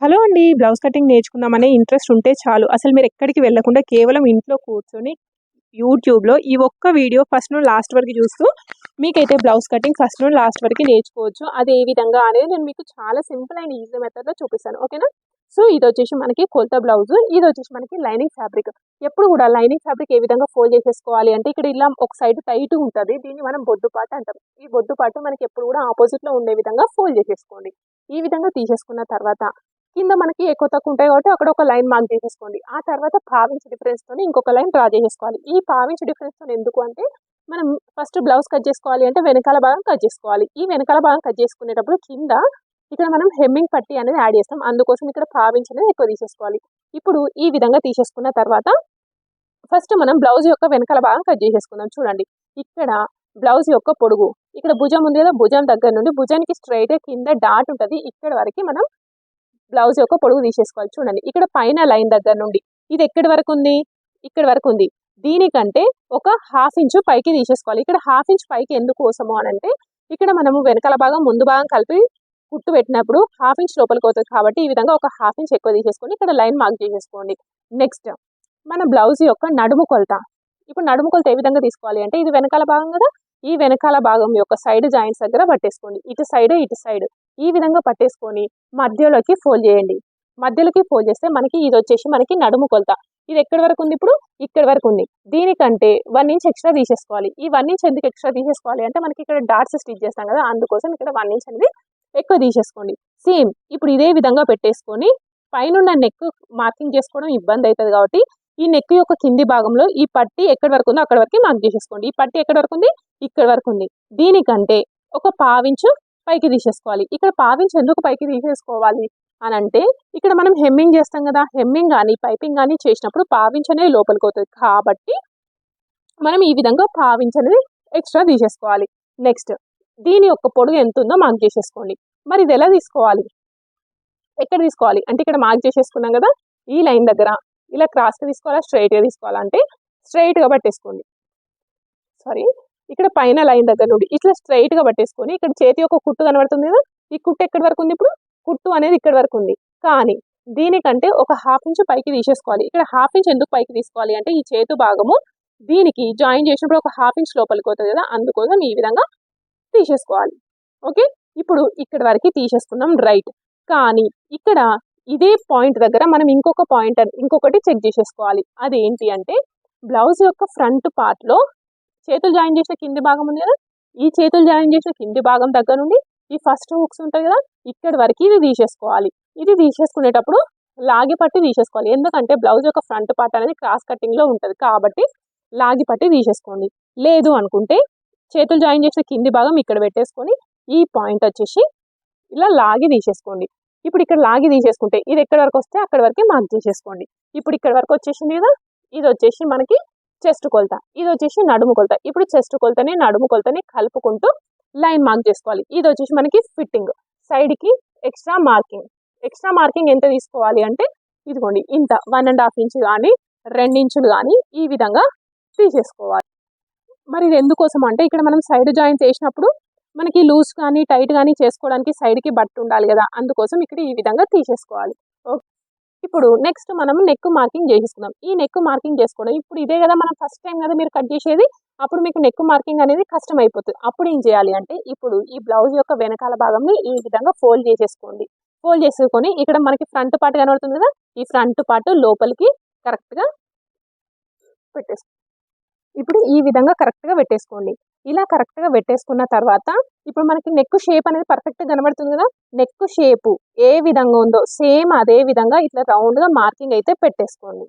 Hello అండి blouse cutting నేర్చుకుందామనే interest ఉంటే చాలు. అసలు మీరు ఎక్కడికి వెళ్ళకుండా కేవలం ఇంట్లో కూర్చొని యూట్యూబ్లో ఈ ఒక్క వీడియో ఫస్ట్ నుండి లాస్ట్ వరకు చూస్తూ మీకైతే బ్లౌజ్ కటింగ్ ఫస్ట్ నుండి లాస్ట్ వరకు నేర్చుకోవచ్చు. అది ఏ విధంగా అనేది నేను మీకు చాలా సింపుల్ అండ్ ఈజీ మెథడ్లో చూపిస్తాను. ఓకేనా? సో ఇది వచ్చేసి మనకి కొలత బ్లౌజ్ ఇది వచ్చేసి మనకి లైనింగ్ ఫ్యాబ్రిక్. ఎప్పుడు కూడా లైనింగ్ ఫ్యాబ్రిక్ ఏ విధంగా ఫోల్డ్ చేసేసుకోవాలి అంటే ఇక్కడ ఇలా ఒక సైడ్ టైట్ ఉంటుంది. దీన్ని మనం బొద్దుపాటు అంటాం. ఈ బొద్దుపాటు మనకి ఎప్పుడు కూడా ఆపోజిట్లో ఉండే విధంగా ఫోల్డ్ చేసేసుకోండి. ఈ విధంగా తీసేసుకున్న తర్వాత కింద మనకి ఎక్కువ తక్కువ ఉంటాయి కాబట్టి అక్కడ ఒక లైన్ మార్క్ చేసేసుకోండి. ఆ తర్వాత పావించ్ డిఫరెన్స్తో ఇంకొక లైన్ డ్రా చేసేసుకోవాలి. ఈ పావించ్ డిఫరెన్స్తో ఎందుకు అంటే మనం ఫస్ట్ బ్లౌజ్ కట్ చేసుకోవాలి అంటే వెనకాల భాగం కట్ చేసుకోవాలి. ఈ వెనకాల భాగం కట్ చేసుకునేటప్పుడు కింద ఇక్కడ మనం హెమ్మింగ్ పట్టి అనేది యాడ్ చేస్తాం. అందుకోసం ఇక్కడ పావించ్ అనేది ఎక్కువ తీసేసుకోవాలి. ఇప్పుడు ఈ విధంగా తీసేసుకున్న తర్వాత ఫస్ట్ మనం బ్లౌజ్ యొక్క వెనకాల భాగం కట్ చేసేసుకుందాం. చూడండి. ఇక్కడ బ్లౌజ్ యొక్క పొడుగు. ఇక్కడ భుజం ఉంది కదా భుజం దగ్గర నుండి భుజానికి స్ట్రైట్ కింద డాట్ ఉంటుంది. ఇక్కడ వరకు మనం బ్లౌజ్ యొక్క పొడుగు తీసేసుకోవాలి. చూడండి ఇక్కడ పైన లైన్ దగ్గర నుండి. ఇది ఎక్కడి వరకు ఉంది? ఇక్కడ వరకు ఉంది. దీనికంటే ఒక హాఫ్ ఇంచు పైకి తీసేసుకోవాలి. ఇక్కడ హాఫ్ ఇంచ్ పైకి ఎందుకు కోసము అని అంటే ఇక్కడ మనము వెనకాల భాగం ముందు భాగం కలిపి కుట్టు పెట్టినప్పుడు హాఫ్ ఇంచ్ లోపలికి అవుతుంది కాబట్టి ఈ విధంగా ఒక హాఫ్ ఇంచ్ ఎక్కువ తీసేసుకొని ఇక్కడ లైన్ మార్క్ చేసేసుకోండి. నెక్స్ట్ మన బ్లౌజ్ యొక్క నడుము కొలత. ఇప్పుడు నడుము కొలత ఏ విధంగా తీసుకోవాలి అంటే ఇది వెనకాల భాగం కదా? ఈ వెనకాల భాగం యొక్క సైడ్ జాయింట్స్ దగ్గర పట్టేసుకోండి. ఇటు సైడ్ ఇటు సైడ్. ఈ విధంగా పట్టేసుకొని మధ్యలోకి ఫోల్డ్ చేయండి. మధ్యలోకి ఫోల్డ్ చేస్తే మనకి ఇది వచ్చేసి మనకి నడుము కొలత. ఇది ఎక్కడి వరకు ఉంది ఇప్పుడు? ఇక్కడ వరకు ఉంది. దీనికంటే వన్ ఇంచ్ ఎక్స్ట్రా తీసేసుకోవాలి. ఈ వన్ ఇంచ్ ఎందుకు ఎక్స్ట్రా తీసేసుకోవాలి అంటే మనకి ఇక్కడ డాట్స్ స్టిచ్ చేస్తాం కదా అందుకోసం ఇక్కడ వన్ ఇంచ్ అనేది ఎక్కువ తీసేసుకోండి. సేమ్ ఇప్పుడు ఇదే విధంగా పెట్టేసుకొని పైన నెక్ మార్కింగ్ చేసుకోవడం ఇబ్బంది అవుతుంది కాబట్టి ఈ నెక్ యొక్క కింది భాగంలో ఈ పట్టి ఎక్కడి వరకు ఉందో అక్కడ వరకు మార్క్ చేసేసుకోండి. ఈ పట్టి ఎక్కడి వరకు ఉంది? ఇక్కడ వరకు ఉంది. దీనికంటే ఒక పావించు పైకి తీసేసుకోవాలి. ఇక్కడ పావించి ఎందుకు పైకి తీసేసుకోవాలి అని అంటే ఇక్కడ మనం హెమ్మింగ్ చేస్తాం కదా హెమ్మింగ్ కానీ పైపింగ్ కానీ చేసినప్పుడు పావించ్ అనేది లోపలికి అవుతుంది కాబట్టి మనం ఈ విధంగా పావించ్ అనేది ఎక్స్ట్రా తీసేసుకోవాలి. నెక్స్ట్ దీని యొక్క పొడుగు ఎంత ఉందో మార్క్ చేసేసుకోండి. మరి ఇది ఎలా తీసుకోవాలి? ఎక్కడ తీసుకోవాలి? అంటే ఇక్కడ మార్క్ చేసేసుకున్నాం కదా ఈ లైన్ దగ్గర. ఇలా క్రాస్గా తీసుకోవాలా స్ట్రైట్గా తీసుకోవాలంటే స్ట్రైట్గా పట్టేసుకోండి. సారీ. ఇక్కడ పైన లైన్ దగ్గర నుండి ఇట్లా స్ట్రైట్గా పట్టేసుకొని ఇక్కడ చేతి యొక్క కుట్టు కనబడుతుంది కదా ఈ కుట్టు ఎక్కడి వరకు ఉంది ఇప్పుడు? కుట్టు అనేది ఇక్కడ వరకు ఉంది. కానీ దీనికంటే ఒక హాఫ్ ఇంచ్ పైకి తీసేసుకోవాలి. ఇక్కడ హాఫ్ ఇంచ్ ఎందుకు పైకి తీసుకోవాలి అంటే ఈ చేతు భాగము దీనికి జాయిన్ చేసినప్పుడు ఒక హాఫ్ ఇంచ్ లోపలికి అవుతుంది కదా అందుకోసం ఈ విధంగా తీసేసుకోవాలి. ఓకే? ఇప్పుడు ఇక్కడ వరకు తీసేసుకున్నాం రైట్ కానీ ఇక్కడ ఇదే పాయింట్ దగ్గర మనం ఇంకొక పాయింట్ ఇంకొకటి చెక్ చేసేసుకోవాలి. అదేంటి అంటే బ్లౌజ్ యొక్క ఫ్రంట్ పార్ట్లో చేతులు జాయిన్ చేసిన కింది భాగం ఉంది కదా? ఈ చేతులు జాయిన్ చేసిన కింది భాగం దగ్గర నుండి ఈ ఫస్ట్ హుక్స్ ఉంటాయి కదా ఇక్కడి వరకు ఇది తీసేసుకోవాలి. ఇది తీసేసుకునేటప్పుడు లాగి పట్టి తీసేసుకోవాలి. ఎందుకంటే బ్లౌజ్ యొక్క ఫ్రంట్ పార్ట్ అనేది క్రాస్ కటింగ్లో ఉంటుంది. కాబట్టి లాగి పట్టి తీసేసుకోండి. లేదు అనుకుంటే చేతులు జాయిన్ చేసిన కింది భాగం ఇక్కడ పెట్టేసుకొని ఈ పాయింట్ వచ్చేసి ఇలా లాగి తీసేసుకోండి. ఇప్పుడు ఇక్కడ లాగి తీసేసుకుంటే ఇది ఎక్కడి వరకు వస్తే అక్కడి వరకే మార్క్ చేసేసుకోండి ఇప్పుడు ఇక్కడ వరకు వచ్చేసింది కదా ఇది వచ్చేసి మనకి చెస్ట్ కొలత. ఇది వచ్చేసి నడుము కొలత. ఇప్పుడు చెస్ట్ కొలతని నడుము కొలతని కలుపుకుంటూ లైన్ మార్క్ చేసుకోవాలి. ఇది వచ్చేసి మనకి ఫిట్టింగ్. సైడ్కి ఎక్స్ట్రా మార్కింగ్. ఎక్స్ట్రా మార్కింగ్ ఎంత తీసుకోవాలి అంటే ఇదిగోండి ఇంత వన్ అండ్ హాఫ్ ఇంచ్ కానీ రెండు ఇంచులు కానీ ఈ విధంగా తీసేసుకోవాలి. మరి ఇది ఎందుకోసం అంటే ఇక్కడ మనం సైడ్ జాయింట్ చేసినప్పుడు మనకి లూజ్ కానీ టైట్ కానీ చేసుకోవడానికి సైడ్కి బట్టు ఉండాలి కదా. అందుకోసం ఇక్కడ ఈ విధంగా తీసేసుకోవాలి. ఇప్పుడు నెక్స్ట్ మనం నెక్ మార్కింగ్ చేసేసుకుందాం. ఈ నెక్ మార్కింగ్ చేసుకోవడం ఇప్పుడు ఇదే కదా మనం ఫస్ట్ టైం కదా మీరు కట్ చేసేది. అప్పుడు మీకు నెక్ మార్కింగ్ అనేది కష్టం అయిపోతుంది అప్పుడు ఏం చేయాలి అంటే ఇప్పుడు ఈ బ్లౌజ్ యొక్క వెనకాల భాగంని ఈ విధంగా ఫోల్డ్ చేసేసుకోండి. ఫోల్డ్ చేసుకొని ఇక్కడ మనకి ఫ్రంట్ పార్ట్ కనబడుతుంది కదా? ఈ ఫ్రంట్ పార్ట్ లోపలికి కరెక్ట్గా పెట్టేసుకోండి ఇప్పుడు ఈ విధంగా కరెక్ట్గా పెట్టేసుకోండి. ఇలా కరెక్ట్గా పెట్టేసుకున్న తర్వాత ఇప్పుడు మనకి నెక్ షేప్ అనేది పర్ఫెక్ట్గా కనబడుతుంది కదా? నెక్ షేపు ఏ విధంగా ఉందో సేమ్ అదే విధంగా ఇట్లా రౌండ్గా మార్కింగ్ అయితే పెట్టేసుకోండి.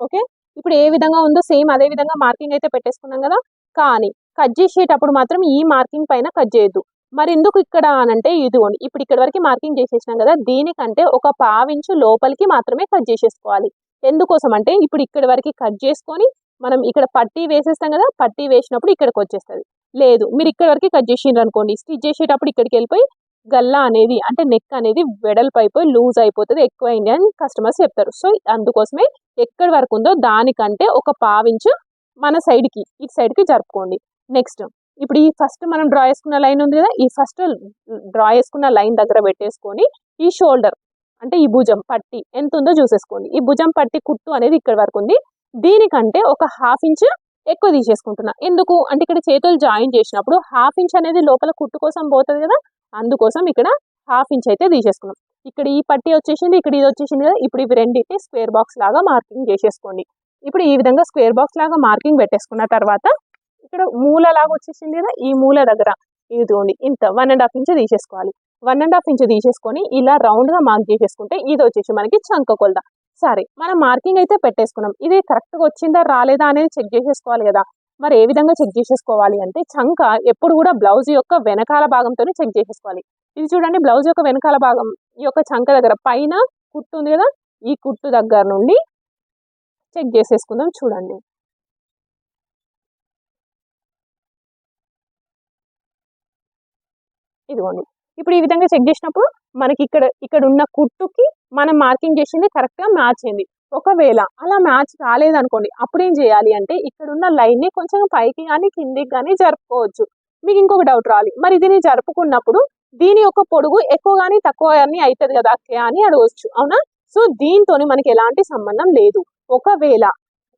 ఓకే ఇప్పుడు ఏ విధంగా ఉందో సేమ్ అదే విధంగా మార్కింగ్ అయితే పెట్టేసుకున్నాం కదా? కానీ కట్ చేసేటప్పుడు మాత్రం ఈ మార్కింగ్ పైన కట్ చేయొద్దు. మరి ఎందుకు ఇక్కడ అనంటే ఇదిగోండి ఇప్పుడు ఇక్కడ వరకు మార్కింగ్ చేసేసినాం కదా? దీనికంటే ఒక పావించు లోపలికి మాత్రమే కట్ చేసేసుకోవాలి. ఎందుకోసం అంటే ఇప్పుడు ఇక్కడ వరకు కట్ చేసుకొని మనం ఇక్కడ పట్టీ వేసేస్తాం కదా పట్టీ వేసినప్పుడు ఇక్కడికి వచ్చేస్తుంది. లేదు మీరు ఇక్కడ వరకు కట్ చేసిండ్రు అనుకోండి స్టిచ్ చేసేటప్పుడు ఇక్కడికి వెళ్ళిపోయి గల్లా అనేది అంటే నెక్ అనేది వెడల్పు అయిపోయి లూజ్ అయిపోతుంది ఎక్కువ అయింది అని కస్టమర్స్ చెప్తారు. సో అందుకోసమే ఎక్కడి వరకు ఉందో దానికంటే ఒక పావించు మన సైడ్కి ఇటు సైడ్కి జరుపుకోండి. నెక్స్ట్ ఇప్పుడు ఈ ఫస్ట్ మనం డ్రా చేసుకున్న లైన్ ఉంది కదా ఈ ఫస్ట్ డ్రా చేసుకున్న లైన్ దగ్గర పెట్టేసుకొని ఈ షోల్డర్ అంటే ఈ భుజం పట్టి ఎంత ఉందో చూసేసుకోండి. ఈ భుజం పట్టి కుట్టు అనేది ఇక్కడ వరకు ఉంది. దీనికంటే ఒక హాఫ్ ఇంచ్ ఎక్కువ తీసేసుకుంటున్నా. ఎందుకు? అంటే ఇక్కడ చేతులు జాయిన్ చేసినప్పుడు హాఫ్ ఇంచ్ అనేది లోపల కుట్టు కోసం పోతుంది కదా అందుకోసం ఇక్కడ హాఫ్ ఇంచ్ అయితే తీసేసుకున్నాం. ఇక్కడ ఈ పట్టి వచ్చేసింది ఇక్కడ ఇది వచ్చేసింది కదా ఇప్పుడు ఇవి రెండింటిని స్క్వేర్ బాక్స్ లాగా మార్కింగ్ చేసేసుకోండి. ఇప్పుడు ఈ విధంగా స్క్వేర్ బాక్స్ లాగా మార్కింగ్ పెట్టేసుకున్న తర్వాత ఇక్కడ మూల లాగా వచ్చేసింది కదా ఈ మూల దగ్గర ఇదిగోండి ఇంత వన్ అండ్ హాఫ్ ఇంచ్ తీసేసుకోవాలి. వన్ అండ్ హాఫ్ ఇంచ్ తీసేసుకొని ఇలా రౌండ్గా మార్క్ చేసేసుకుంటే ఇది వచ్చేసి మనకి చంక కొలత. సరే మనం మార్కింగ్ అయితే పెట్టేసుకున్నాం. ఇది కరెక్ట్గా వచ్చిందా రాలేదా అనేది చెక్ చేసేసుకోవాలి కదా. మరి ఏ విధంగా చెక్ చేసేసుకోవాలి అంటే చంక ఎప్పుడు కూడా బ్లౌజ్ యొక్క వెనకాల భాగంతోనే చెక్ చేసేసుకోవాలి. ఇది చూడండి బ్లౌజ్ యొక్క వెనకాల భాగం ఈ యొక్క చంక దగ్గర పైన కుట్టు ఉంది కదా ఈ కుట్టు దగ్గర నుండి చెక్ చేసేసుకుందాం చూడండి. ఇదిగోండి. ఇప్పుడు ఈ విధంగా చెక్ చేసినప్పుడు మనకి ఇక్కడ ఇక్కడ ఉన్న కుట్టుకి మనం మార్కింగ్ చేసింది కరెక్ట్గా మ్యాచ్ అయింది. ఒకవేళ అలా మ్యాచ్ కాలేదనుకోండి అప్పుడు ఏం చేయాలి అంటే ఇక్కడ ఉన్న లైన్ని కొంచెం పైకి కానీ కిందికి కానీ జరుపుకోవచ్చు. మీకు ఇంకొక డౌట్ రావాలి మరి దీన్ని జరుపుకున్నప్పుడు దీని యొక్క పొడుగు ఎక్కువ కానీ తక్కువ కానీ అవుతుంది కదా అక్కే అని అడగవచ్చు అవునా? సో దీంతో మనకి ఎలాంటి సంబంధం లేదు. ఒకవేళ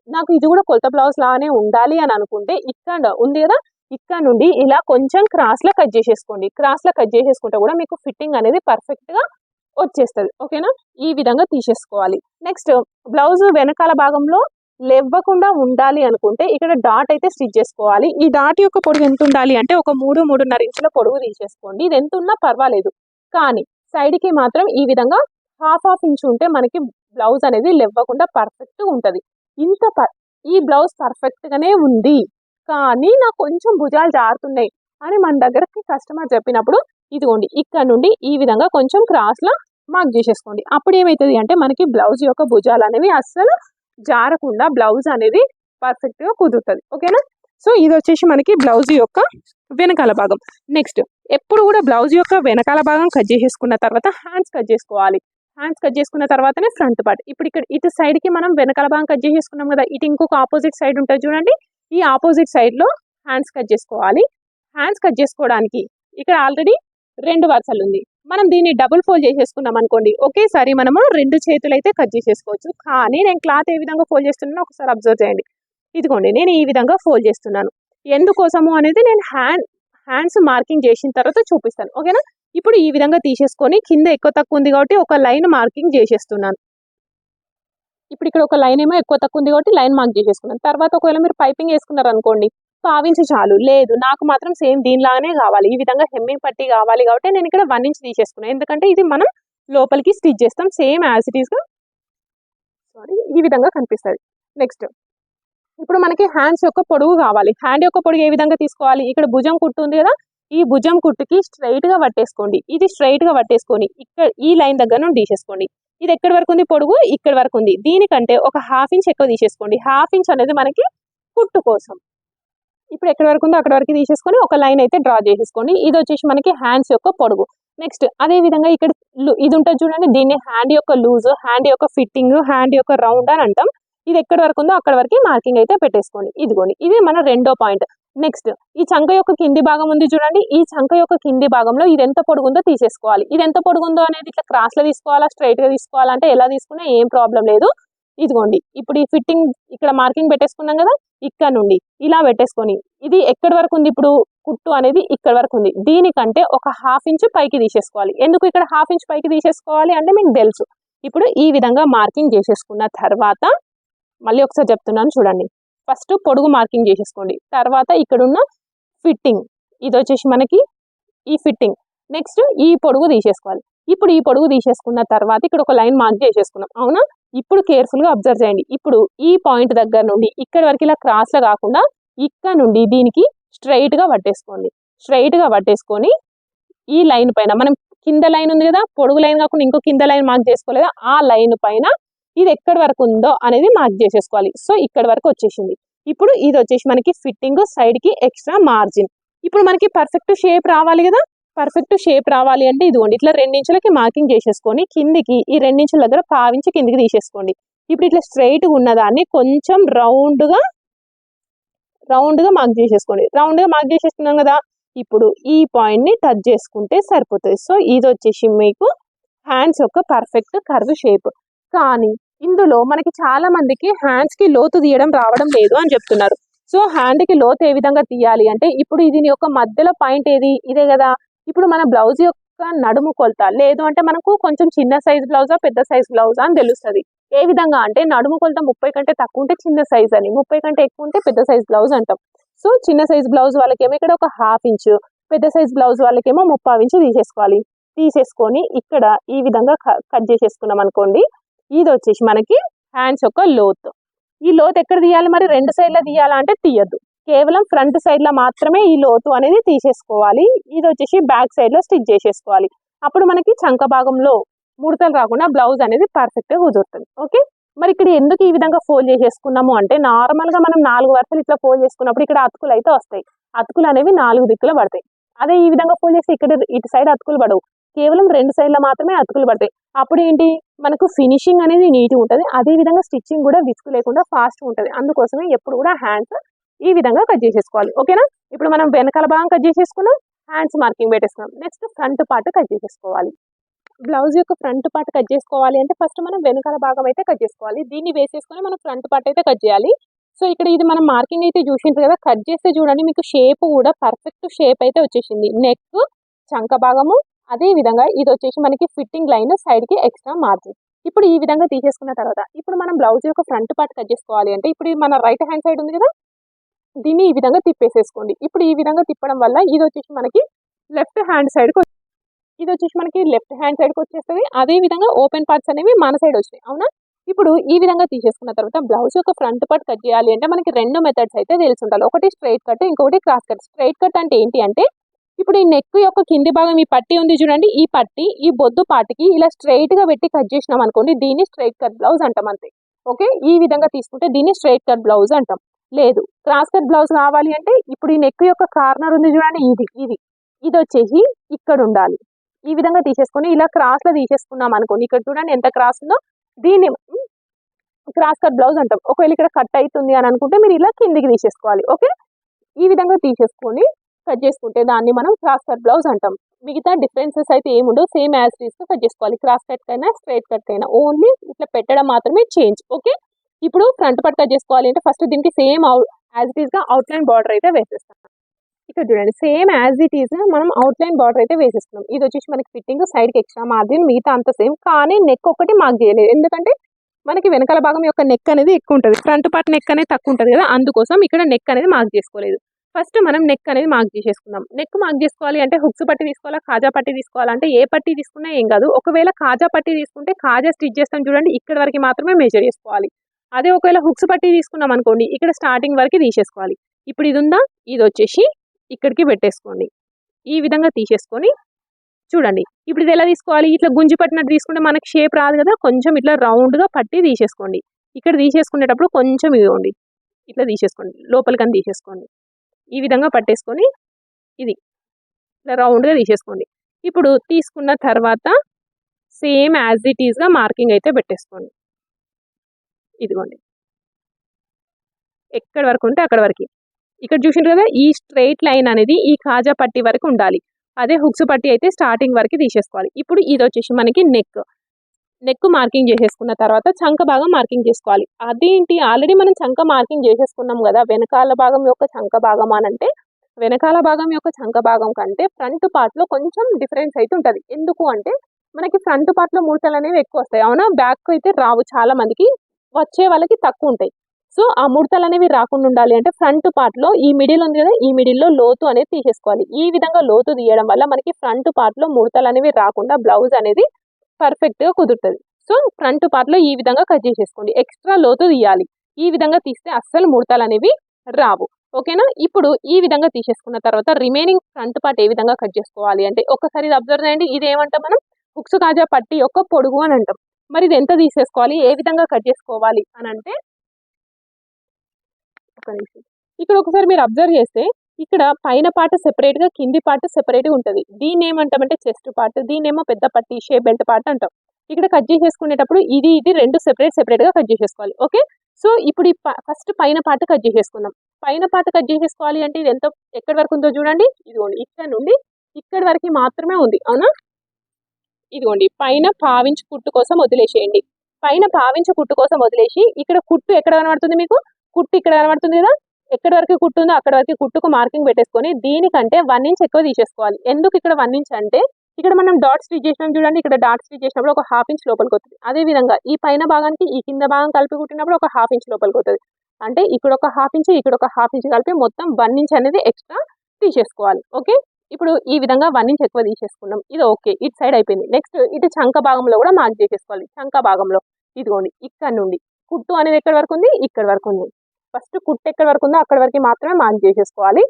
నాకు ఇది కూడా కొలత బ్లౌజ్ లాగానే ఉండాలి అని అనుకుంటే ఇక్కడ ఉంది కదా ఇక్కడ నుండి ఇలా కొంచెం క్రాస్లో కట్ చేసేసుకోండి. క్రాస్లో కట్ చేసేసుకుంటే కూడా మీకు ఫిట్టింగ్ అనేది పర్ఫెక్ట్గా వచ్చేస్తుంది. ఓకేనా ఈ విధంగా తీసేసుకోవాలి. నెక్స్ట్ బ్లౌజ్ వెనకాల భాగంలో లేవ్వకుండా ఉండాలి అనుకుంటే ఇక్కడ డాట్ అయితే స్టిచ్ చేసుకోవాలి. ఈ డాట్ యొక్క పొడుగు ఎంత ఉండాలి అంటే ఒక మూడు మూడున్నర ఇంచుల పొడుగు తీసేసుకోండి. ఇది ఎంత ఉన్నా పర్వాలేదు. కానీ సైడ్కి మాత్రం ఈ విధంగా హాఫ్ హాఫ్ ఇంచ్ ఉంటే మనకి బ్లౌజ్ అనేది లేవ్వకుండా పర్ఫెక్ట్ ఉంటుంది. ఇంత ప- ఈ బ్లౌజ్ పర్ఫెక్ట్గానే ఉంది. కానీ నాకు కొంచెం భుజాలు జారుతున్నాయి అని మన దగ్గరకి కస్టమర్ చెప్పినప్పుడు ఇదిగోండి ఇక్కడ నుండి ఈ విధంగా కొంచెం క్రాస్లా మార్క్ చేసేసుకోండి. అప్పుడు ఏమవుతుంది అంటే మనకి బ్లౌజ్ యొక్క భుజాలు అనేవి అస్సలు జారకుండా బ్లౌజ్ అనేది పర్ఫెక్ట్గా కుదురుతుంది. ఓకేనా సో ఇది వచ్చేసి మనకి బ్లౌజ్ యొక్క వెనకాల భాగం. నెక్స్ట్ ఎప్పుడు కూడా బ్లౌజ్ యొక్క వెనకాల భాగం కట్ చేసేసుకున్న తర్వాత హ్యాండ్స్ కట్ చేసుకోవాలి. హ్యాండ్స్ కట్ చేసుకున్న తర్వాతనే ఫ్రంట్ పార్ట్ ఇప్పుడు ఇక్కడ ఇటు సైడ్కి మనం వెనకాల భాగం కట్ చేసేసుకున్నాం కదా ఇటు ఇంకొక ఆపోజిట్ సైడ్ ఉంటుంది చూడండి. ఈ ఆపోజిట్ సైడ్లో హ్యాండ్స్ కట్ చేసుకోవాలి. హ్యాండ్స్ కట్ చేసుకోవడానికి ఇక్కడ ఆల్రెడీ రెండు వరుసలు ఉంది. మనం దీన్ని డబుల్ ఫోల్డ్ చేసేసుకున్నాం అనుకోండి ఒకేసారి మనము రెండు చేతులు అయితే కట్ చేసేసుకోవచ్చు. కానీ నేను క్లాత్ ఏ విధంగా ఫోల్డ్ చేస్తున్నానో ఒకసారి అబ్జర్వ్ చేయండి. ఇదిగోండి నేను ఈ విధంగా ఫోల్డ్ చేస్తున్నాను. ఎందుకోసము అనేది నేను హ్యాండ్ హ్యాండ్స్ మార్కింగ్ చేసిన తర్వాత చూపిస్తాను. ఓకేనా? ఇప్పుడు ఈ విధంగా తీసేసుకొని కింద ఎక్కువ తక్కువ ఉంది కాబట్టి ఒక లైన్ మార్కింగ్ చేసేస్తున్నాను. ఇప్పుడు ఇక్కడ ఒక లైన్ ఏమో ఎక్కువ తక్కువ ఉంది కాబట్టి లైన్ మార్క్ చేసేసుకున్నాను. తర్వాత ఒకవేళ మీరు పైపింగ్ వేసుకున్నారు అనుకోండి పావించి చాలు. లేదు నాకు మాత్రం సేమ్ దీనిలాగానే కావాలి. ఈ విధంగా హెమ్మింగ్ పట్టి కావాలి కాబట్టి నేను ఇక్కడ వన్ ఇంచ్ తీసేసుకున్నాను. ఎందుకంటే ఇది మనం లోపలికి స్టిచ్ చేస్తాం సేమ్ యాజ్ ఇట్ ఈస్గా సారీ ఈ విధంగా కనిపిస్తుంది. నెక్స్ట్ ఇప్పుడు మనకి హ్యాండ్స్ యొక్క పొడుగు కావాలి. హ్యాండ్ యొక్క పొడుగు ఏ విధంగా తీసుకోవాలి? ఇక్కడ భుజం కుట్టు ఉంది కదా ఈ భుజం కుట్టుకి స్ట్రైట్గా పట్టేసుకోండి. ఇది స్ట్రైట్గా పట్టేసుకొని ఇక్కడ ఈ లైన్ దగ్గర నుండి తీసేసుకోండి. ఇది ఎక్కడి వరకు ఉంది? పొడుగు ఇక్కడ వరకు ఉంది. దీనికంటే ఒక హాఫ్ ఇంచ్ ఎక్కువ తీసేసుకోండి. హాఫ్ ఇంచ్ అనేది మనకి కుట్టు కోసం. ఇప్పుడు ఎక్కడి వరకు ఉందో అక్కడ వరకు తీసేసుకొని ఒక లైన్ అయితే డ్రా చేసేసుకోండి. ఇది వచ్చేసి మనకి హ్యాండ్స్ యొక్క పొడుగు. నెక్స్ట్ అదే విధంగా ఇక్కడ ఇది ఉంటుంది చూడండి. దీన్ని హ్యాండ్ యొక్క లూజ్ హ్యాండ్ యొక్క ఫిట్టింగ్ హ్యాండ్ యొక్క రౌండ్ అని అంటాం. ఇది ఎక్కడి వరకు ఉందో అక్కడ వరకు మార్కింగ్ అయితే పెట్టేసుకోండి. ఇదిగోండి. ఇది మన రెండో పాయింట్ నెక్స్ట్ ఈ చంక యొక్క కింది భాగం ఉంది చూడండి. ఈ చంక యొక్క కింది భాగంలో ఇది ఎంత పొడుగుందో తీసేసుకోవాలి. ఇది ఎంత పొడుగుందో అనేది ఇట్లా క్రాస్లో తీసుకోవాలా స్ట్రైట్గా తీసుకోవాలంటే ఎలా తీసుకున్నా ఏం ప్రాబ్లం లేదు. ఇదిగోండి. ఇప్పుడు ఈ ఫిట్టింగ్ ఇక్కడ మార్కింగ్ పెట్టేసుకున్నాం కదా ఇక్కడ నుండి ఇలా పెట్టేసుకొని ఇది ఎక్కడి వరకు ఉంది ఇప్పుడు? కుట్టు అనేది ఇక్కడ వరకు ఉంది. దీనికంటే ఒక హాఫ్ ఇంచ్ పైకి తీసేసుకోవాలి. ఎందుకు ఇక్కడ హాఫ్ ఇంచ్ పైకి తీసేసుకోవాలి అంటే మీకు తెలుసు. ఇప్పుడు ఈ విధంగా మార్కింగ్ చేసేసుకున్న తర్వాత మళ్ళీ ఒకసారి చెప్తున్నాను చూడండి. ఫస్ట్ పొడుగు మార్కింగ్ చేసేసుకోండి. తర్వాత ఇక్కడున్న ఫిట్టింగ్. ఇది వచ్చేసి మనకి ఈ ఫిట్టింగ్. నెక్స్ట్ ఈ పొడుగు తీసేసుకోవాలి. ఇప్పుడు ఈ పొడుగు తీసేసుకున్న తర్వాత ఇక్కడ ఒక లైన్ మార్క్ చేసేసుకున్నాం. అవునా? ఇప్పుడు కేర్ఫుల్గా అబ్జర్వ్ చేయండి. ఇప్పుడు ఈ పాయింట్ దగ్గర నుండి ఇక్కడ వరకు ఇలా క్రాస్లో కాకుండా ఇక్కడ నుండి దీనికి స్ట్రైట్గా పట్టేసుకోండి. స్ట్రైట్గా పట్టేసుకొని ఈ లైన్ పైన మనం కింద లైన్ ఉంది కదా? పొడుగు లైన్ కాకుండా ఇంకో కింద లైన్ మార్క్ చేసుకోలేదా? ఆ లైన్ పైన ఇది ఎక్కడి వరకు ఉందో అనేది మార్క్ చేసేసుకోవాలి. సో ఇక్కడ వరకు వచ్చేసింది. ఇప్పుడు ఇది వచ్చేసి మనకి ఫిట్టింగ్ సైడ్కి ఎక్స్ట్రా మార్జిన్ ఇప్పుడు మనకి పర్ఫెక్ట్ షేప్ రావాలి కదా? పర్ఫెక్ట్ షేప్ రావాలి అంటే ఇదిగోండి ఇట్లా రెండించులకి మార్కింగ్ చేసేసుకొని కిందికి ఈ రెండించుల దగ్గర పావించి కిందికి తీసేసుకోండి. ఇప్పుడు ఇట్లా స్ట్రైట్గా ఉన్నదాన్ని కొంచెం రౌండ్గా రౌండ్గా మార్క్ చేసేసుకోండి. రౌండ్గా మార్క్ చేసేసుకున్నాం కదా? ఇప్పుడు ఈ పాయింట్ని టచ్ చేసుకుంటే సరిపోతుంది. సో ఇది వచ్చేసి మీకు హ్యాండ్స్ యొక్క పర్ఫెక్ట్ కర్వ్ షేప్ కానీ ఇందులో మనకి చాలా మందికి హ్యాండ్స్కి లోతు తీయడం రావడం లేదు అని చెప్తున్నారు. సో హ్యాండ్కి లోతు ఏ విధంగా తీయాలి అంటే ఇప్పుడు దీని యొక్క మధ్యలో పాయింట్ ఏది? ఇదే కదా. ఇప్పుడు మన బ్లౌజ్ యొక్క నడుము కొలత లేదు అంటే మనకు కొంచెం చిన్న సైజ్ బ్లౌజా పెద్ద సైజ్ బ్లౌజా అని తెలుస్తుంది. ఏ విధంగా అంటే నడుము కొలత ముప్పై కంటే తక్కువ ఉంటే చిన్న సైజ్ అని ముప్పై కంటే ఎక్కువ ఉంటే పెద్ద సైజ్ బ్లౌజ్ అంటాం. సో చిన్న సైజ్ బ్లౌజ్ వాళ్ళకేమో ఇక్కడ ఒక హాఫ్ ఇంచు పెద్ద సైజ్ బ్లౌజ్ వాళ్ళకేమో ముప్పావు ఇంచు తీసేసుకోవాలి. తీసేసుకొని ఇక్కడ ఈ విధంగా కట్ చేసేసుకున్నాం అనుకోండి ఇది వచ్చేసి మనకి హ్యాండ్స్ యొక్క లోత్. ఈ లోత్ ఎక్కడ తీయాలి మరి? రెండు సైడ్ల తీయాలా అంటే తీయద్దు. కేవలం ఫ్రంట్ సైడ్లో మాత్రమే ఈ లోతు అనేది తీసేసుకోవాలి. ఇది వచ్చేసి బ్యాక్ సైడ్లో స్టిచ్ చేసేసుకోవాలి. అప్పుడు మనకి చంక భాగంలో ముడతలు రాకుండా బ్లౌజ్ అనేది పర్ఫెక్ట్గా కుదురుతుంది. ఓకే మరి ఇక్కడ ఎందుకు ఈ విధంగా ఫోల్డ్ చేసేసుకున్నాము అంటే నార్మల్గా మనం నాలుగు వరుసలు ఇట్లా ఫోల్డ్ చేసుకున్నప్పుడు ఇక్కడ అతుకులు అయితే వస్తాయి. అతుకులు అనేవి నాలుగు దిక్కులు పడతాయి. అదే ఈ విధంగా ఫోల్డ్ చేస్తే ఇక్కడ ఇటు సైడ్ అతుకులు పడవు. కేవలం రెండు సైడ్ల మాత్రమే అతుకులు పడతాయి. అప్పుడు ఏంటి? మనకు ఫినిషింగ్ అనేది నీట్గా ఉంటుంది. అదే విధంగా స్టిచ్చింగ్ కూడా విసుగు లేకుండా ఫాస్ట్ ఉంటుంది. అందుకోసమే ఎప్పుడు కూడా హ్యాండ్స్ ఈ విధంగా కట్ చేసేసుకోవాలి. ఓకేనా? ఇప్పుడు మనం వెనకాల భాగం కట్ చేసేసుకున్నాం. హ్యాండ్స్ మార్కింగ్ పెట్టేసుకున్నాం. నెక్స్ట్ ఫ్రంట్ పార్ట్ కట్ చేసేసుకోవాలి. బ్లౌజ్ యొక్క ఫ్రంట్ పార్ట్ కట్ చేసుకోవాలి అంటే ఫస్ట్ మనం వెనకాల భాగం అయితే కట్ చేసుకోవాలి. దీన్ని వేసేసుకొని మనం ఫ్రంట్ పార్ట్ అయితే కట్ చేయాలి. సో ఇక్కడ ఇది మనం మార్కింగ్ అయితే చూసింటారు కదా? కట్ చేస్తే చూడండి మీకు షేప్ కూడా పర్ఫెక్ట్ షేప్ అయితే వచ్చేసింది. నెక్ చంక భాగము అదే విధంగా ఇది వచ్చేసి మనకి ఫిట్టింగ్ లైన్ సైడ్కి ఎక్స్ట్రా మార్జిన్ ఇప్పుడు ఈ విధంగా తీసేసుకున్న తర్వాత ఇప్పుడు మనం బ్లౌజ్ యొక్క ఫ్రంట్ పార్ట్ కట్ చేసుకోవాలి అంటే ఇప్పుడు మన రైట్ హ్యాండ్ సైడ్ ఉంది కదా? దీన్ని ఈ విధంగా తిప్పేసేసుకోండి. ఇప్పుడు ఈ విధంగా తిప్పడం వల్ల ఇది వచ్చేసి మనకి లెఫ్ట్ హ్యాండ్ సైడ్ ఇది వచ్చేసి మనకి లెఫ్ట్ హ్యాండ్ సైడ్కి వచ్చేస్తుంది. అదే విధంగా ఓపెన్ పార్ట్స్ అనేవి మన సైడ్ వచ్చినాయి. అవునా? ఇప్పుడు ఈ విధంగా తీసేసుకున్న తర్వాత బ్లౌజ్ యొక్క ఫ్రంట్ పార్ట్ కట్ చేయాలి అంటే మనకి రెండు మెథడ్స్ అయితే తెలిసి ఉండాలి. ఒకటి స్ట్రైట్ కట్ ఇంకొకటి క్రాస్ కట్ స్ట్రైట్ కట్ అంటే ఏంటి అంటే ఇప్పుడు ఈ నెక్ యొక్క కింది భాగం ఈ పట్టి ఉంది చూడండి. ఈ పట్టి ఈ బొద్దు పాటికి ఇలా స్ట్రైట్గా పెట్టి కట్ చేసినాం అనుకోండి దీన్ని స్ట్రైట్ కట్ బ్లౌజ్ అంటాం అంతే. ఓకే ఈ విధంగా తీసుకుంటే దీన్ని స్ట్రైట్ కట్ బ్లౌజ్ అంటాం. లేదు. క్రాస్ కట్ బ్లౌజ్ కావాలి అంటే ఇప్పుడు ఈ నెక్ యొక్క కార్నర్ ఉంది చూడండి. ఇది ఇది. ఇది వచ్చేసి ఇక్కడ ఉండాలి. ఈ విధంగా తీసేసుకొని ఇలా క్రాస్లో తీసేసుకున్నాం అనుకోండి. ఇక్కడ చూడండి ఎంత క్రాస్ ఉందో. దీన్ని క్రాస్ కట్ బ్లౌజ్ అంటాం. ఒకవేళ ఇక్కడ కట్ అవుతుంది అని అనుకుంటే మీరు ఇలా కిందికి తీసేసుకోవాలి. ఓకే ఈ విధంగా తీసేసుకొని కట్ చేసుకుంటే దాన్ని మనం క్రాస్ కట్ బ్లౌజ్ అంటాం. మిగతా డిఫరెన్సెస్ అయితే ఏముండవు. సేమ్ యాజ్ టీస్ కట్ చేసుకోవాలి. క్రాస్ కట్ కైనా స్ట్రైట్ కట్ కైనా. ఓన్లీ ఇట్లా పెట్టడం మాత్రమే చేంజ్. ఓకే? ఇప్పుడు ఫ్రంట్ పార్ట్ కట్ చేసుకోవాలి అంటే ఫస్ట్ దీనికి సేమ్ యాజ్ ఇట్ ఈస్గా అవుట్లైన్ బార్డర్ అయితే వేసేస్తాం. ఇక్కడ చూడండి. సేమ్ యాజ్ ఇట్ ఈస్ మనం అవుట్లైన్ బార్డర్ అయితే వేసేస్తున్నాం ఇది వచ్చేసి మనకి ఫిట్టింగ్ సైడ్కి ఎక్స్ట్రా మార్జిన్ మిగతా అంత సేమ్. కానీ నెక్ ఒకటి మార్క్ చేయలేదు. ఎందుకంటే మనకి వెనకాల భాగం యొక్క నెక్ అనేది ఎక్కువ ఉంటుంది. ఫ్రంట్ పార్ట్ నెక్ అనేది తక్కువ ఉంటుంది కదా. అందుకోసం ఇక్కడ నెక్ అనేది మార్క్ చేసుకోలేదు. ఫస్ట్ మనం నెక్ అనేది మార్క్ చేసేసుకుందాం. నెక్ మార్క్ చేసుకోవాలి అంటే హుక్స్ పట్టి తీసుకోవాలా కాజా పట్టి తీసుకోవాలంటే ఏ పట్టి తీసుకున్నా ఏం కాదు. ఒకవేళ కాజా పట్టి తీసుకుంటే కాజా స్టిచ్ చేస్తాం చూడండి ఇక్కడ వరకు మాత్రమే మెజర్ చేసుకోవాలి. అదే ఒకవేళ హుక్స్ పట్టి తీసుకున్నాం అనుకోండి ఇక్కడ స్టార్టింగ్ వరకు తీసేసుకోవాలి. ఇప్పుడు ఇది ఉందా? ఇది వచ్చేసి ఇక్కడికి పెట్టేసుకోండి. ఈ విధంగా తీసేసుకొని చూడండి. ఇప్పుడు ఇది ఎలా తీసుకోవాలి? ఇట్లా గుంజి పట్టినట్టు తీసుకుంటే మనకి షేప్ రాదు కదా కొంచెం ఇట్లా రౌండ్గా పట్టి తీసేసుకోండి. ఇక్కడ తీసేసుకునేటప్పుడు కొంచెం ఇవ్వండి ఇట్లా తీసేసుకోండి లోపలికని తీసేసుకోండి. ఈ విధంగా పట్టేసుకొని ఇది. రౌండ్గా తీసేసుకోండి. ఇప్పుడు తీసుకున్న తర్వాత సేమ్ యాజ్ ఇట్ ఈస్గా మార్కింగ్ అయితే పెట్టేసుకోండి. ఇదిగోండి. ఎక్కడి వరకు ఉంటే అక్కడ వరకు. ఇక్కడ చూసిండ్రు కదా ఈ స్ట్రైట్ లైన్ అనేది ఈ కాజా పట్టి వరకు ఉండాలి. అదే హుక్స్ పట్టి అయితే స్టార్టింగ్ వరకు తీసేసుకోవాలి. ఇప్పుడు ఇది వచ్చేసి మనకి నెక్. నెక్ మార్కింగ్ చేసేసుకున్న తర్వాత చంక భాగం మార్కింగ్ చేసుకోవాలి. అదేంటి? ఆల్రెడీ మనం చంక మార్కింగ్ చేసేసుకున్నాం కదా వెనకాల భాగం యొక్క చంక భాగం అని అంటే వెనకాల భాగం యొక్క చంక భాగం కంటే ఫ్రంట్ పార్ట్లో కొంచెం డిఫరెన్స్ అయితే ఉంటుంది. ఎందుకు అంటే మనకి ఫ్రంట్ పార్ట్లో ముడతలు అనేవి ఎక్కువ వస్తాయి. అవునా? బ్యాక్ అయితే రావు. చాలా మందికి వచ్చే వాళ్ళకి తక్కువ ఉంటాయి. సో ఆ ముడతలు అనేవి రాకుండా ఉండాలి అంటే ఫ్రంట్ పార్ట్లో ఈ మిడిల్ ఉంది కదా ఈ మిడిల్లో లోతు అనేది తీసేసుకోవాలి. ఈ విధంగా లోతు తీయడం వల్ల మనకి ఫ్రంట్ పార్ట్లో ముడతలు అనేవి రాకుండా బ్లౌజ్ అనేది పర్ఫెక్ట్గా కుదురుతుంది. సో ఫ్రంట్ పార్ట్లో ఈ విధంగా కట్ చేసేసుకోండి. ఎక్స్ట్రా లోతు తీయాలి. ఈ విధంగా తీస్తే అస్సలు ముడతలు అనేవి రావు. ఓకేనా? ఇప్పుడు ఈ విధంగా తీసేసుకున్న తర్వాత రిమైనింగ్ ఫ్రంట్ పార్ట్ ఏ విధంగా కట్ చేసుకోవాలి అంటే ఒకసారి ఇది అబ్జర్వ్ చేయండి. ఇది ఏమంటాం మనం? హుక్స్ కాజా పట్టి యొక్క పొడుగు అని అంటాం. మరి ఇది ఎంత తీసేసుకోవాలి? ఏ విధంగా కట్ చేసుకోవాలి అని అంటే ఇక్కడ ఒకసారి మీరు అబ్జర్వ్ చేస్తే ఇక్కడ పైన పార్ట్ సెపరేట్గా కింది పార్ట్ సెపరేట్గా ఉంటుంది. దీన్ని ఏమంటామంటే చెస్ట్ పార్ట్ దీన్నేమో పెద్ద పట్టి షే బెల్ట్ పార్ట్ అంటాం. ఇక్కడ కట్ చేసేసుకునేటప్పుడు ఇది ఇది రెండు సెపరేట్ సెపరేట్గా కట్ చేసేసుకోవాలి. ఓకే సో ఇప్పుడు ఈ ఫస్ట్ పైన పార్ట్ కట్ చేసేసుకుందాం. పైన పార్ట్ కట్ చేసేసుకోవాలి అంటే ఇది ఎంత ఎక్కడి వరకు ఉందో చూడండి. ఇదిగోండి ఇక్కడ నుండి ఇక్కడి వరకు మాత్రమే ఉంది. అవునా? ఇదిగోండి పైన పావించి కుట్టు కోసం వదిలేసేయండి. పైన పావించి కుట్టు కోసం వదిలేసి ఇక్కడ కుట్టు ఎక్కడ కనబడుతుంది మీకు? కుట్టు ఇక్కడ కనబడుతుంది కదా? ఎక్కడి వరకు కుట్టు ఉందో అక్కడ వరకు కుట్టుకు మార్కింగ్ పెట్టేసుకొని దీనికంటే వన్ ఇంచ్ ఎక్కువ తీసేసుకోవాలి. ఎందుకు ఇక్కడ వన్ ఇంచ్ అంటే ఇక్కడ మనం డాట్ స్టిచ్ చేసినాం చూడండి ఇక్కడ డాట్ స్టిచ్ చేసినప్పుడు ఒక హాఫ్ ఇంచ్ లోపలికి వస్తుంది. అదే విధంగా ఈ పైన భాగానికి ఈ కింద భాగం కలిపి కుట్టినప్పుడు ఒక హాఫ్ ఇంచ్ లోపలికి వస్తుంది. అంటే ఇక్కడ ఒక హాఫ్ ఇంచ్ ఇక్కడ ఒక హాఫ్ ఇంచ్ కలిపి మొత్తం వన్ ఇంచ్ అనేది ఎక్స్ట్రా తీసేసుకోవాలి. ఓకే? ఇప్పుడు ఈ విధంగా వన్ ఇంచ్ ఎక్కువ తీసేసుకున్నాం. ఇది ఓకే. ఇటు సైడ్ అయిపోయింది. నెక్స్ట్ ఇటు చంక భాగంలో కూడా మార్క్ చేసేసుకోవాలి. చంక భాగంలో. ఇదిగోండి ఇక్కడ నుండి. కుట్టు అనేది ఎక్కడి వరకు ఉంది? ఇక్కడ వరకు ఉంది. ఫస్ట్ కుట్టు ఎక్కడి వరకు ఉందో అక్కడి వరకు మాత్రమే మార్క్ చేసేసుకోవాలి.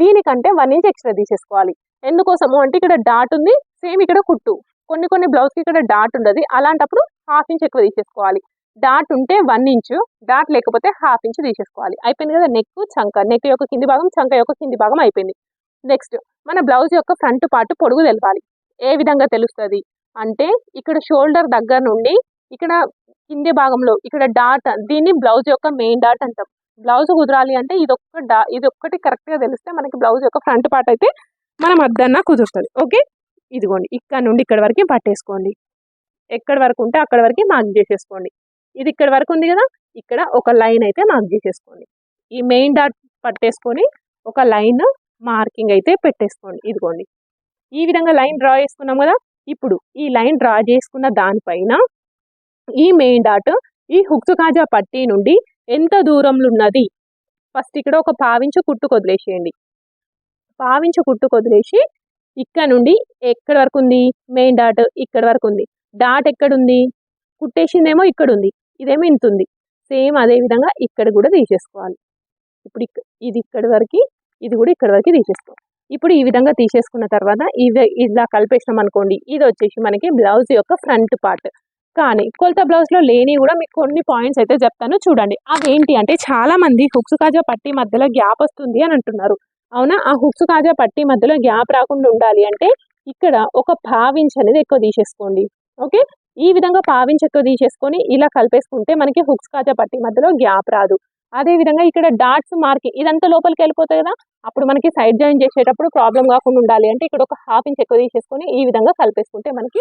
దీనికంటే వన్ ఇంచ్ ఎక్స్ట్రా తీసేసుకోవాలి. ఎందుకోసము అంటే ఇక్కడ డాట్ ఉంది సేమ్ ఇక్కడ కుట్టు. కొన్ని కొన్ని బ్లౌజ్కి ఇక్కడ డాట్ ఉండదు. అలాంటప్పుడు హాఫ్ ఇంచ్ ఎక్కువ తీసేసుకోవాలి. డాట్ ఉంటే వన్ ఇంచు డాట్ లేకపోతే హాఫ్ ఇంచ్ తీసేసుకోవాలి. అయిపోయింది కదా నెక్ చంక. నెక్ యొక్క కింది భాగం చంక యొక్క కింది భాగం అయిపోయింది. నెక్స్ట్ మన బ్లౌజ్ యొక్క ఫ్రంట్ పార్ట్ పొడుగు తెలపాలి. ఏ విధంగా తెలుస్తుంది? అంటే ఇక్కడ షోల్డర్ దగ్గర నుండి ఇక్కడ కింది భాగంలో ఇక్కడ డాట్ దీన్ని బ్లౌజ్ యొక్క మెయిన్ డాట్ అంటాం. బ్లౌజ్ కుదరాలి అంటే ఇది ఒక్క డా ఇది ఒక్కటి కరెక్ట్గా తెలిస్తే మనకి బ్లౌజ్ యొక్క ఫ్రంట్ పార్ట్ అయితే మనం అద్దన్నా కుదురుతుంది. ఓకే? ఇదిగోండి. ఇక్కడ నుండి ఇక్కడ వరకు పట్టేసుకోండి. ఎక్కడి వరకు ఉంటే అక్కడ వరకు మార్క్ చేసేసుకోండి. ఇది ఇక్కడ వరకు ఉంది కదా? ఇక్కడ ఒక లైన్ అయితే మార్క్ చేసేసుకోండి. ఈ మెయిన్ డాట్ పట్టేసుకొని ఒక లైన్ మార్కింగ్ అయితే పెట్టేసుకోండి. ఇదిగోండి. ఈ విధంగా లైన్ డ్రా చేసుకున్నాం కదా? ఇప్పుడు ఈ లైన్ డ్రా చేసుకున్న దానిపైన ఈ మెయిన్ డాట్ ఈ హుక్స్ కాజా పట్టీ నుండి ఎంత దూరంలో ఉన్నది ఫస్ట్ ఇక్కడ ఒక పావించు కుట్టు వదిలేసేయండి పావించు కుట్టు వదిలేసి ఇక్కడ నుండి ఎక్కడి వరకు ఉంది? మెయిన్ డాట్ ఇక్కడ వరకు ఉంది. డాట్ ఎక్కడుంది? కుట్టేసిందేమో ఇక్కడ ఉంది ఇదేమో ఇంత ఉంది సేమ్ అదే విధంగా ఇక్కడ కూడా తీసేసుకోవాలి. ఇప్పుడు ఇది ఇక్కడి వరకు ఇది కూడా ఇక్కడ వరకు తీసేసుకోవాలి. ఇప్పుడు ఈ విధంగా తీసేసుకున్న తర్వాత ఇవి ఇలా కలిపేసినాం అనుకోండి ఇది వచ్చేసి మనకి బ్లౌజ్ యొక్క ఫ్రంట్ పార్ట్. కానీ కొలత బ్లౌజ్లో లేని కూడా మీకు కొన్ని పాయింట్స్ అయితే చెప్తాను. చూడండి. అవేంటి అంటే చాలా మంది హుక్స్ కాజా పట్టి మధ్యలో గ్యాప్ వస్తుంది అని అంటున్నారు. అవునా? ఆ హుక్స్ కాజా పట్టి మధ్యలో గ్యాప్ రాకుండా ఉండాలి అంటే ఇక్కడ ఒక పావించ్ అనేది ఎక్కువ తీసేసుకోండి. ఓకే? ఈ విధంగా పావించ్ ఎక్కువ తీసేసుకొని ఇలా కలిపేసుకుంటే మనకి హుక్స్ కాజా పట్టి మధ్యలో గ్యాప్ రాదు. అదే విధంగా ఇక్కడ డాట్స్ మార్కింగ్ ఇదంతా లోపలికి వెళ్ళిపోతాయి కదా? అప్పుడు మనకి సైడ్ జాయిన్ చేసేటప్పుడు ప్రాబ్లం కాకుండా ఉండాలి అంటే ఇక్కడ ఒక హాఫ్ ఇంచ్ ఎక్కువ తీసేసుకొని ఈ విధంగా కలిపేసుకుంటే మనకి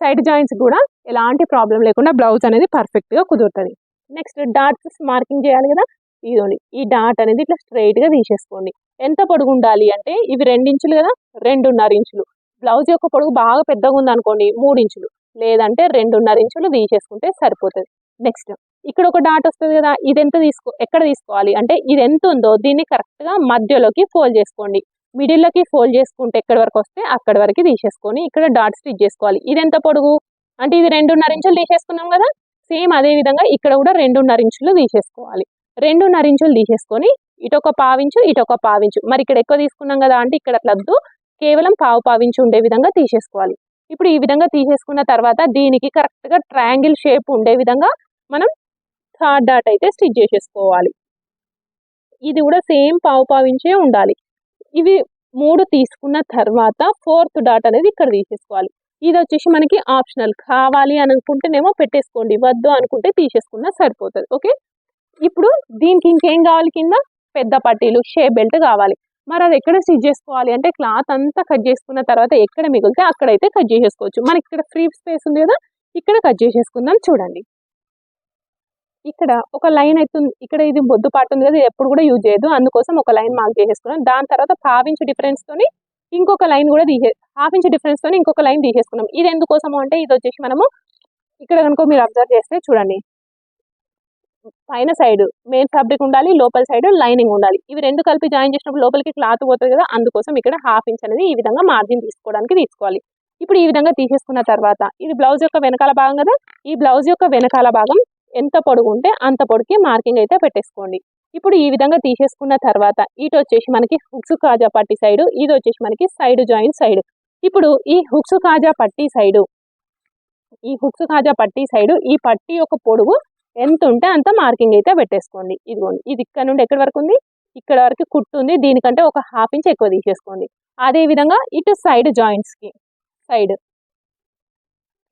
సైడ్ జాయింట్స్ కూడా ఎలాంటి ప్రాబ్లం లేకుండా బ్లౌజ్ అనేది పర్ఫెక్ట్గా కుదురుతుంది. నెక్స్ట్ డాట్స్ మార్కింగ్ చేయాలి కదా? ఇదిగోండి. ఈ డాట్ అనేది ఇట్లా స్ట్రైట్గా తీసేసుకోండి. ఎంత పొడుగు ఉండాలి అంటే ఇవి ఇంచులు కదా? రెండున్నర ఇంచులు. బ్లౌజ్ యొక్క పొడుగు బాగా పెద్దగా ఉంది అనుకోండి మూడు ఇంచులు. లేదంటే రెండున్నర ఇంచులు తీసేసుకుంటే సరిపోతుంది. నెక్స్ట్ ఇక్కడ ఒక డాట్ వస్తుంది కదా? ఇది ఎంత తీసుకో ఎక్కడ తీసుకోవాలి? అంటే ఇది ఎంత ఉందో దీన్ని కరెక్ట్గా మధ్యలోకి ఫోల్డ్ చేసుకోండి. మిడిల్లోకి ఫోల్డ్ చేసుకుంటే ఎక్కడి వరకు వస్తే అక్కడి వరకు తీసేసుకొని ఇక్కడ డాట్ స్టిచ్ చేసుకోవాలి. ఇది ఎంత పొడుగు? అంటే ఇది రెండున్నర ఇంచులు తీసేసుకున్నాం కదా? సేమ్ అదే విధంగా ఇక్కడ కూడా రెండున్నర ఇంచులు తీసేసుకోవాలి. రెండున్నర ఇంచులు తీసేసుకొని ఇటొక పావించు ఇటొక పావించు మరి ఇక్కడ ఎక్కువ తీసుకున్నాం కదా అంటే ఇక్కడ అట్లద్దు కేవలం పావు పావించు ఉండే విధంగా తీసేసుకోవాలి. ఇప్పుడు ఈ విధంగా తీసేసుకున్న తర్వాత దీనికి కరెక్ట్గా ట్రయాంగిల్ షేప్ ఉండే విధంగా మనం థర్డ్ డాట్ అయితే స్టిచ్ చేసేసుకోవాలి. ఇది కూడా సేమ్ పావు పావించే ఉండాలి. ఇవి మూడు తీసుకున్న తర్వాత ఫోర్త్ డాట్ అనేది ఇక్కడ తీసేసుకోవాలి. ఇది వచ్చేసి మనకి ఆప్షనల్. కావాలి అని అనుకుంటేనేమో పెట్టేసుకోండి. వద్దు అనుకుంటే తీసేసుకున్నా సరిపోతుంది. ఓకే? ఇప్పుడు దీనికి ఇంకేం కావాలి కింద? పెద్ద పట్టీలు షే బెల్ట్ కావాలి. మరి అది ఎక్కడ స్టిచ్ చేసుకోవాలి అంటే క్లాత్ అంతా కట్ చేసుకున్న తర్వాత ఎక్కడ మిగిలితే అక్కడైతే కట్ చేసేసుకోవచ్చు. మనకి ఇక్కడ ఫ్రీ స్పేస్ ఉంది కదా? ఇక్కడ కట్ చేసేసుకుందాం చూడండి. ఇక్కడ ఒక లైన్ అవుతుంది ఇక్కడ ఇది బొద్దు పాటు ఉంది కదా ఎప్పుడు కూడా యూజ్ చేయదు అందుకోసం ఒక లైన్ మార్క్ చేసేసుకున్నాం దాని తర్వాత హాఫ్ ఇంచ్ డిఫరెన్స్ తోని ఇంకొక లైన్ కూడా తీసే హాఫ్ ఇంచ్ డిఫరెన్స్ తోని ఇంకొక లైన్ తీసేసుకున్నాం. ఇది ఎందుకోసము అంటే ఇది వచ్చేసి మనము ఇక్కడ కనుక మీరు అబ్జర్వ్ చేస్తే చూడండి. పైన సైడ్ మెయిన్ ఫ్యాబ్రిక్ ఉండాలి లోపల సైడ్ లైనింగ్ ఉండాలి. ఇవి రెండు కలిపి జాయిన్ చేసినప్పుడు లోపలికి క్లాత్ పోతుంది కదా అందుకోసం ఇక్కడ హాఫ్ ఇంచ్ అనేది ఈ విధంగా మార్జిన్ తీసుకోవడానికి తీసుకోవాలి. ఇప్పుడు ఈ విధంగా తీసేసుకున్న తర్వాత ఇది బ్లౌజ్ యొక్క వెనకాల భాగం కదా ఈ బ్లౌజ్ యొక్క వెనకాల భాగం ఎంత పొడుగు ఉంటే అంత పొడికి మార్కింగ్ అయితే పెట్టేసుకోండి. ఇప్పుడు ఈ విధంగా తీసేసుకున్న తర్వాత ఇటు వచ్చేసి మనకి హుక్స్ కాజా పట్టి సైడ్ ఇది వచ్చేసి మనకి సైడ్ జాయింట్ సైడ్. ఇప్పుడు ఈ హుక్స్ కాజా పట్టి సైడు ఈ హుక్స్ కాజా పట్టి సైడ్ ఈ పట్టి యొక్క పొడుగు ఎంత ఉంటే అంత మార్కింగ్ అయితే పెట్టేసుకోండి. ఇదిగోండి ఇది ఇక్కడ నుండి ఎక్కడి వరకు ఉంది? ఇక్కడ వరకు కుట్టు ఉంది దీనికంటే ఒక హాఫ్ ఇంచ్ ఎక్కువ తీసేసుకోండి. అదే విధంగా ఇటు సైడ్ జాయింట్స్కి సైడ్.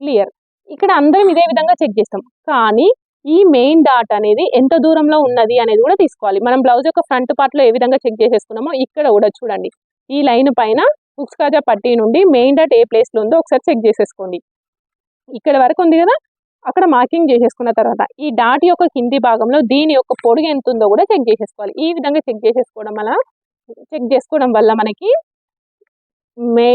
క్లియర్. ఇక్కడ అందరం ఇదే విధంగా చెక్ చేస్తాం. కానీ ఈ మెయిన్ డాట్ అనేది ఎంత దూరంలో ఉన్నది అనేది కూడా తీసుకోవాలి. మనం బ్లౌజ్ యొక్క ఫ్రంట్ పార్ట్లో ఏ విధంగా చెక్ చేసేసుకున్నామో ఇక్కడ కూడా చూడండి. ఈ లైన్ పైన హుక్స్ కాజా పట్టీ నుండి మెయిన్ డాట్ ఏ ప్లేస్లో ఉందో ఒకసారి చెక్ చేసేసుకోండి. ఇక్కడ వరకు ఉంది కదా? అక్కడ మార్కింగ్ చేసేసుకున్న తర్వాత ఈ డాట్ యొక్క కింది భాగంలో దీని యొక్క పొడుగు ఎంత ఉందో కూడా చెక్ చేసేసుకోవాలి. ఈ విధంగా చెక్ చేసేసుకోవడం వల్ల చెక్ చేసుకోవడం వల్ల మనకి మే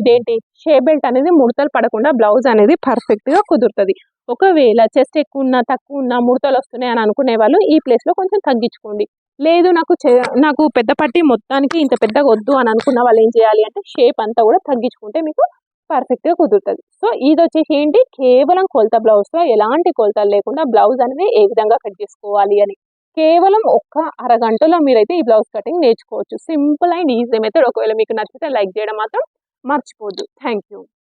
ఇదేంటి? షే బెల్ట్ అనేది ముడతలు పడకుండా బ్లౌజ్ అనేది పర్ఫెక్ట్గా కుదురుతుంది. ఒకవేళ చెస్ట్ ఎక్కువ ఉన్నా తక్కువ ఉన్నా ముడతలు వస్తున్నాయి అని అనుకునే వాళ్ళు ఈ ప్లేస్లో కొంచెం తగ్గించుకోండి. లేదు నాకు చే- నాకు పెద్ద పట్టి మొత్తానికి ఇంత పెద్దగా వద్దు అని అనుకున్న వాళ్ళు ఏం చేయాలి అంటే షేప్ అంతా కూడా తగ్గించుకుంటే మీకు పర్ఫెక్ట్గా కుదురుతుంది. సో ఇది వచ్చేసి ఏంటి? కేవలం కొలత బ్లౌజ్లో ఎలాంటి కొలతలు లేకుండా బ్లౌజ్ అనేది ఏ విధంగా కట్ చేసుకోవాలి అని. కేవలం ఒక్క అరగంటలో మీరైతే ఈ బ్లౌజ్ కటింగ్ నేర్చుకోవచ్చు. Simple and easy method. ఒకవేళ మీకు నచ్చితే లైక్ చేయడం మాత్రం మర్చిపోద్దు థ్యాంక్ యూ